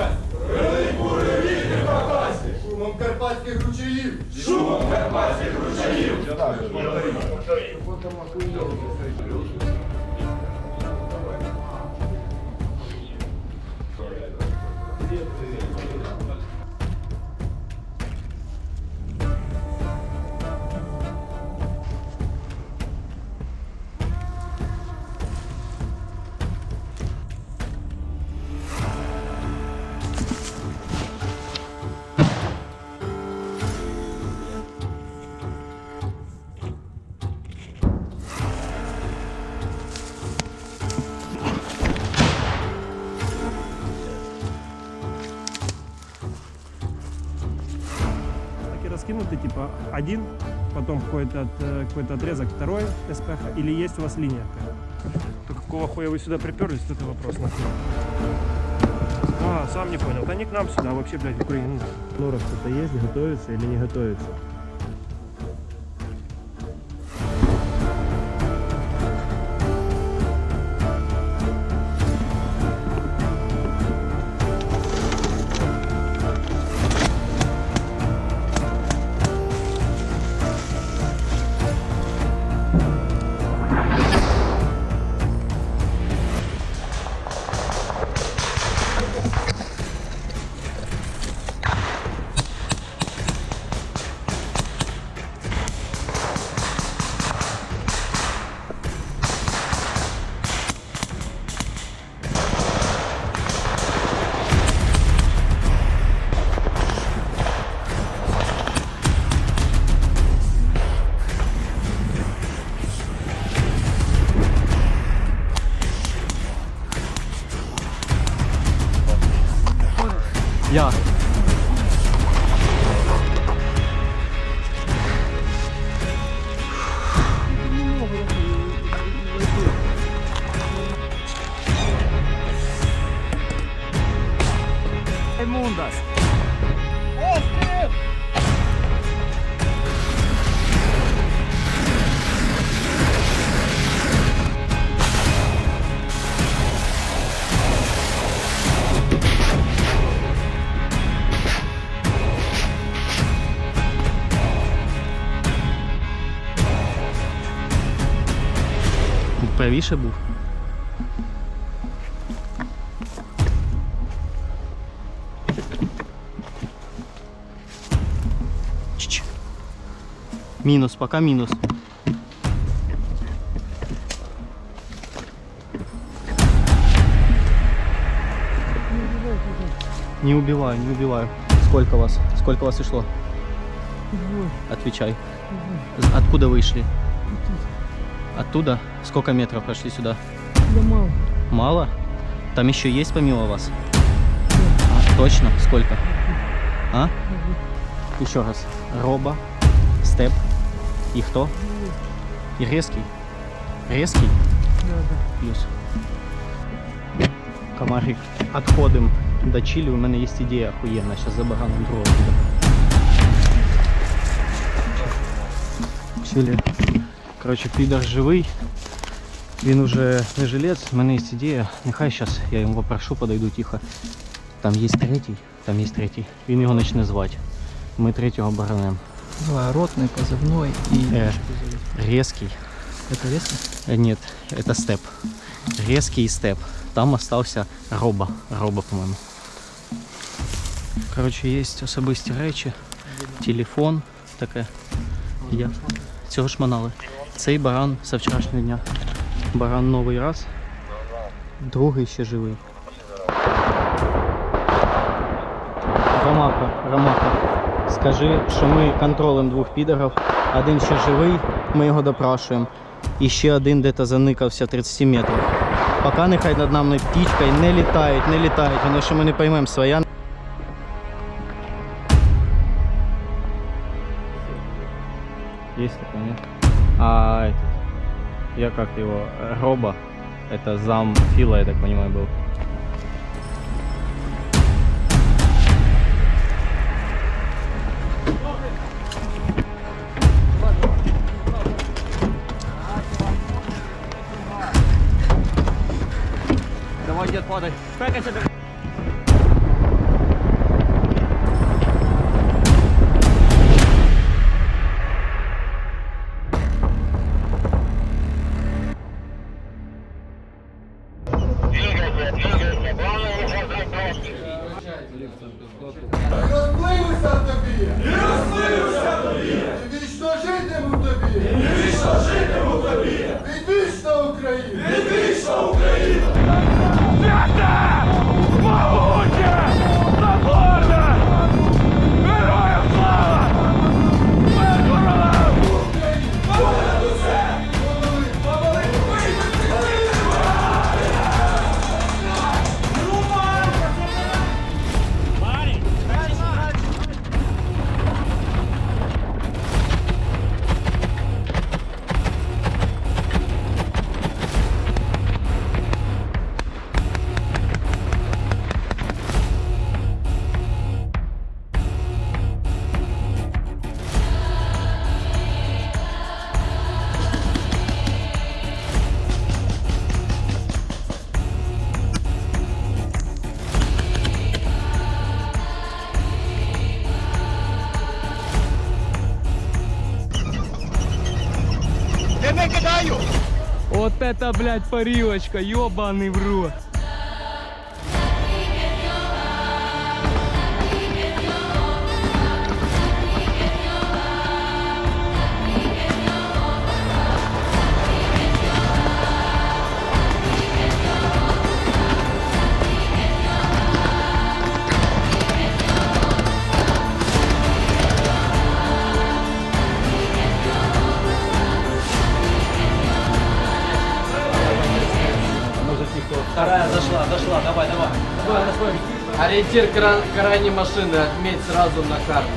Черкасі, велику ревіки в Карпасі, шумом карпатських ручаїв, шумом карпатських ручаїв. Раскинуты, типа один, потом какой-то э, какой-то отрезок второй СПХ, или есть у вас линия? То какого хуя вы сюда приперлись, это вопрос нахуй. А, сам не понял. Да не к нам сюда, а вообще, блядь, в Украину. Норов кто-то есть, готовится или не готовится? Я. Правіше був. Чч. Мінус, пока мінус. Не убиваю, не убиваю. Сколько вас? Сколько вас ушло? Отвечай. З- Откуда вышли? Оттуда? Сколько метров прошли сюда? Да мало. Мало? Там еще есть помимо вас? А, точно? Сколько? А? Еще раз. Роба, степ и кто? И резкий? Резкий? Да, да. Плюс. Комарик. Отходим до Чили. У мене є ідея охуєнна. Зараз за баганом дрова буде. Чили. Коротше, підар живий. Він уже не жилець. У мене є ідея. Нехай зараз я йому попрошу, подойду тихо. Там є третій. Там є третій. Він його почне звати. Ми третього баранем. Два, ротный, позывной и... Э, резкий. Это весно? Э, Нет, это степ. Резкий степ. Там остался роба. Роба, по-моему. Коротше, є особисті речі. Телефон таке. Я. Цього шманали. Цей баран з вчорашнього дня. Баран новий раз. Другий ще живий. Ромаха, Ромаха. Скажи, що ми контролем двох підерів. Один ще живий, ми його допрашуємо. І ще один де-то заникався 30 метрів. Поки нехай над нами птічкою не літають, не літають, тому що ми не поймемо своя. Я как его, э, Роба, это зам Фила, я так понимаю, был. Розплився тобі! І розплився тобі! І вічно житиму тобі! І вічно житиму тобі! Відвічна Україна! Відвічна Україна! Это, блядь, парилочка, ебаный в рот. Ориентир кра- крайней машины отметь сразу на карте.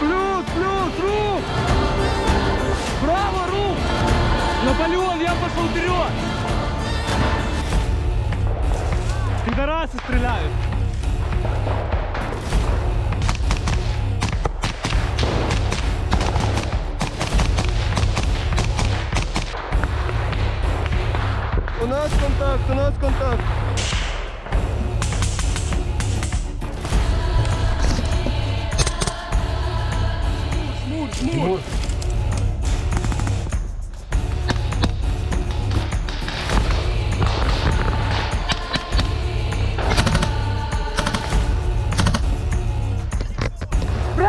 Плюс, рух! Право, рух! Наполеон, я пошел вперед! Пидорасы стреляют!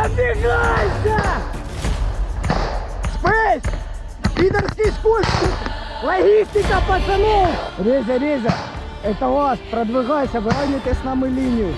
Пробегайся! Спейс! Пидорский спуск! Логистика, пацаны! Реза, Реза, это вас, продвигайся, вы раните с нами линию.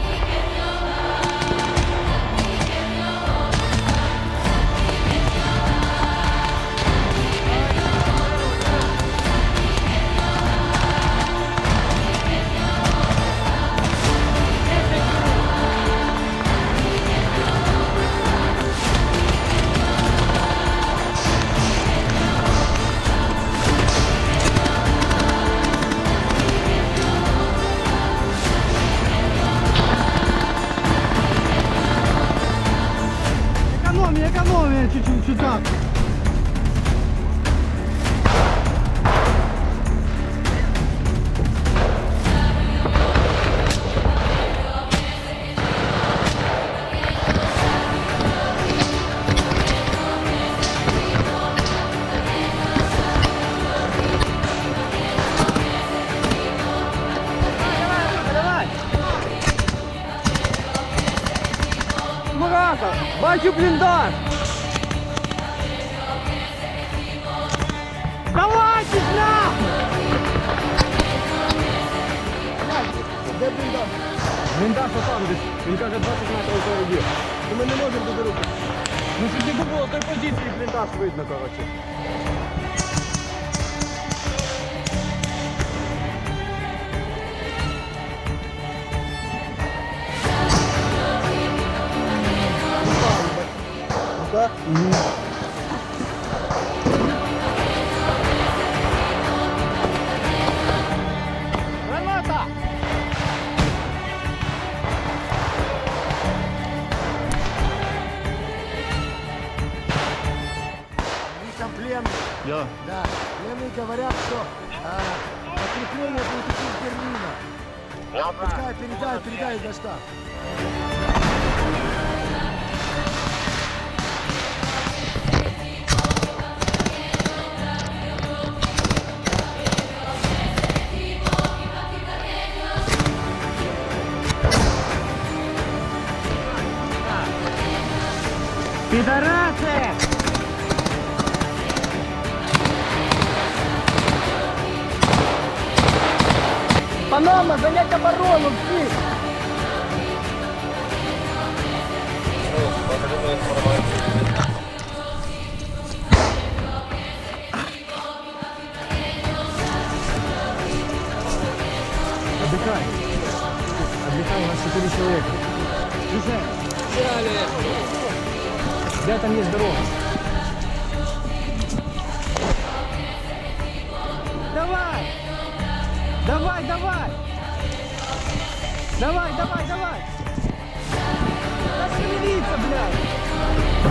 Бліндаж отам десь. Він каже 20 метрів впереді. І ми не можемо туди рухати. Ну щоб не було той позиції бліндаж видно, коротше. Граната! Obrigado, obrigado, Gustavo.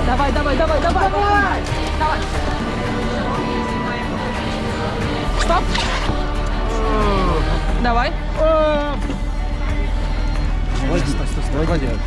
Давай, давай, давай, давай! Давай! Давай! Стоп! Давай. Стой, стой, стой.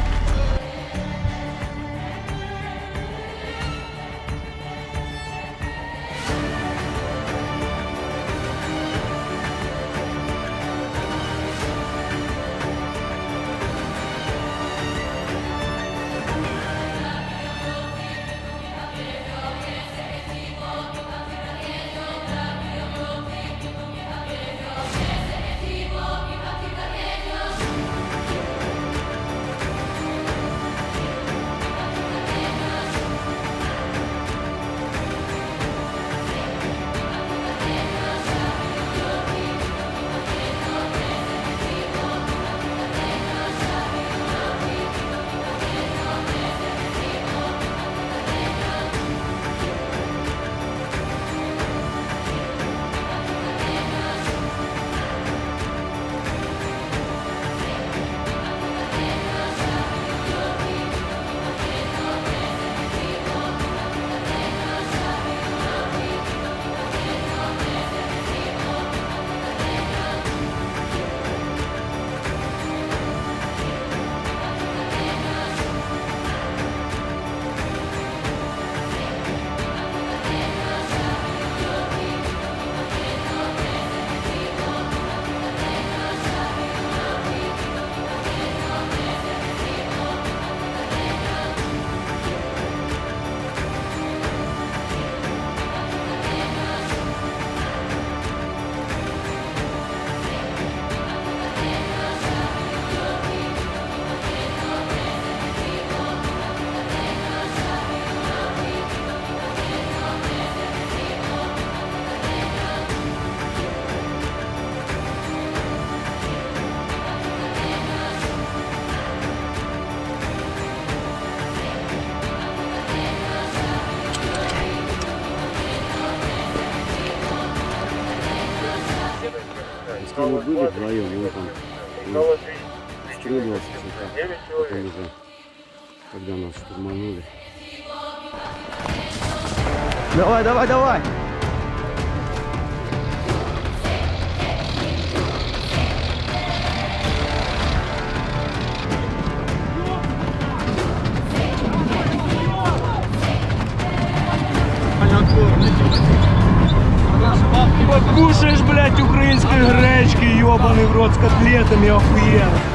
Если мы были вдвоем, он там ну, стреливался всегда. Потом уже, когда нас штурманули. Давай, давай, давай! Покушаешь, блядь, украинской гречки, ебаный в рот с котлетами, охуенно.